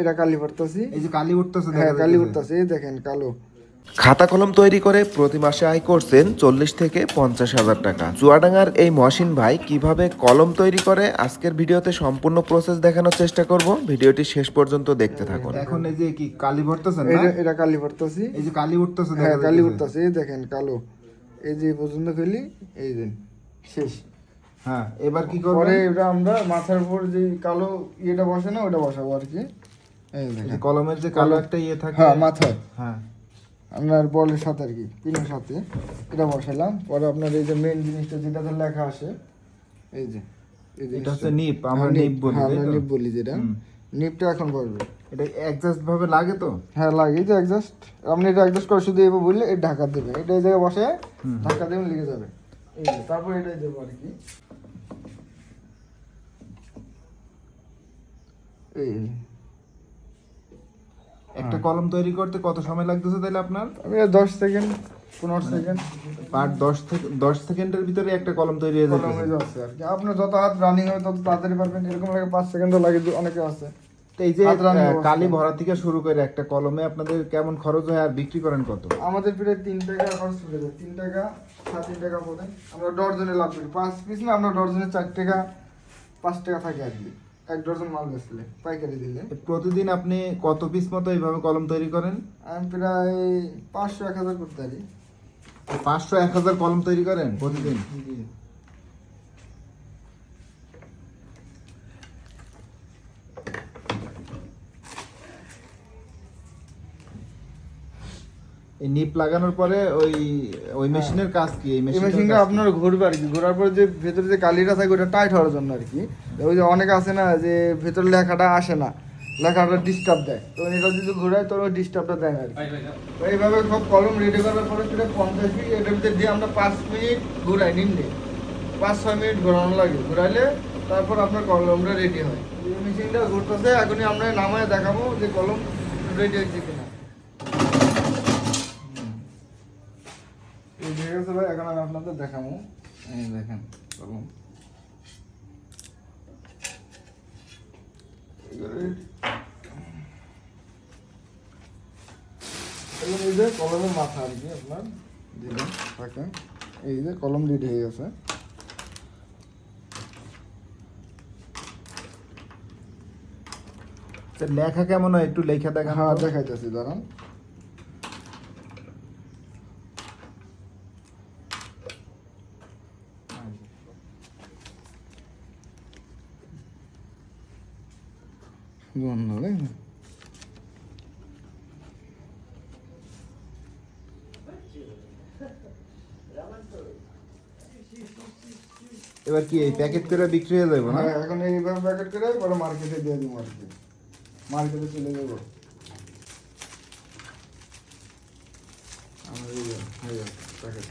এটা কালি পড়তেছি এই যে কালি উঠতেছে হ্যাঁ কালি উঠতেছে দেখেন কালো। খাতা কলম তৈরি করে প্রতি মাসে আয় করছেন চল্লিশ থেকে পঞ্চাশ হাজার টাকা। চুয়াডাঙ্গার এই মহসিন ভাই কীভাবে কলম তৈরি করে আজকের ভিডিওতে সম্পূর্ণ প্রসেস দেখানোর চেষ্টা করব। ভিডিওটি শেষ পর্যন্ত দেখতে থাকুন। এখন এই যে কি কালি ভরতেছেন না? এটা কালি পড়তেছি এই যে কালি উঠতেছে হ্যাঁ কালি উঠতেছে দেখেন কালো। এই যে পর্যন্ত খেলি এই দিন শেষ। হ্যাঁ এবার কি পরে করবেন এটা আমরা মাথার উপর যে কালো ইয়েটা বসে না ওটা বসাবো আর কি। কলমের যে কালো একটা ইয়ে থাকে। হ্যাঁ মাথায়। হ্যাঁ। আপনার বলের সাথে আর কি পিনের সাথে। এটা বসালাম পরে আপনার এই যে মেন জিনিসটা যেটাতে লেখা আসে এই যে এটা হচ্ছে নিপ আমরা হ্যাঁ, নিপ বলি হ্যাঁ, আমরা নিপ বলি যেটা। নিপটা এখন বলবে এটা অ্যাডজাস্ট ভাবে লাগে তো? হ্যাঁ লাগে। এই যে অ্যাডজাস্ট আপনি এটা অ্যাডজাস্ট করে শুধু এবার বললে এটা ঢাকা দেবেন এটা এই জায়গায় বসে ঢাকা দেবেন লেগে যাবে। এই যে তারপর এটাই দেবো আর কি। এই। একটা কলম তৈরি করতে কত সময় লাগতেছে তাহলে আপনার? আমি দশ সেকেন্ড পনেরো সেকেন্ড। পার দশ থেকে দশ সেকেন্ডের ভিতরে একটা কলম তৈরি হয়ে হয়ে যাচ্ছে আর কি। আপনার যত হাত রানিং হবে তত তাড়াতাড়ি পারবেন। এরকম লাগে পাঁচ সেকেন্ডও লাগে অনেকে আছে। তো এই যে। কালি ভরা থেকে শুরু করে একটা কলমে আপনাদের কেমন খরচ হয় আর বিক্রি করেন কত? আমাদের প্রায় তিন টাকা খরচ পড়ে যায়। তিন টাকা সাড়ে তিন টাকা পড়ে আমরা ডর্জনে লাভ করি। পাঁচ পিস না আমরা ডর্জনে চার টাকা পাঁচ টাকা থাকে আর কি। এক ডজন মাল বেচলে পাইকারি দিলে। প্রতিদিন আপনি কত পিস মতো এইভাবে কলম তৈরি করেন? আমি প্রায় পাঁচশো এক হাজার করতে পারি পাঁচশো এক হাজার কলম তৈরি করেন প্রতিদিন? এই নিপ লাগানোর পরে ওই ওই মেশিনের কাজ কি? এই মেশিনটা আপনার ঘুরবে আর কি। ঘোরার পরে যে ভেতরে যে কালিটা থাকে ওটা টাইট হওয়ার জন্য আর কি। ওই যে অনেক আছে না যে ভেতর লেখাটা আসে না লেখাটা ডিস্টার্ব দেয়। তো এটা যদি ঘোরায় তো ওই ডিস্টার্বটা দেয় না আর কি। এইভাবে সব কলম রেডি করার পরে সেটা পঞ্চাশ মিনিট এটার ভিতরে দিয়ে আমরা পাঁচ মিনিট ঘুরাই নিম্নে। পাঁচ ছয় মিনিট ঘোরানো লাগে। ঘোরাইলে তারপর আপনার কলমটা রেডি হয়। এই মেশিনটা ঘুরতেছে এখনই আমরা নামায় দেখাবো যে কলম রেডি হয়েছে কিনা। ঠিক আছে ভাই এখন আমি আপনাদের দেখাবো। এই দেখেন এই যে কলমের মাথা আর কি আপনার দিলেন থাকে এই যে কলম রেডি হয়ে গেছে। লেখা কেমন হয় একটু লেখা দেখা হ্যাঁ। দেখাইতেছি দাঁড়ান। গন্ধ তাই না? এবার কি এই প্যাকেট করে বিক্রি হয়ে যাবে না? হ্যাঁ, এখন এইভাবে প্যাকেট করে পরে মার্কেটে দিয়ে দিব আর কি। মার্কেটে চলে যাব। আমার এই হয়ে প্যাকেট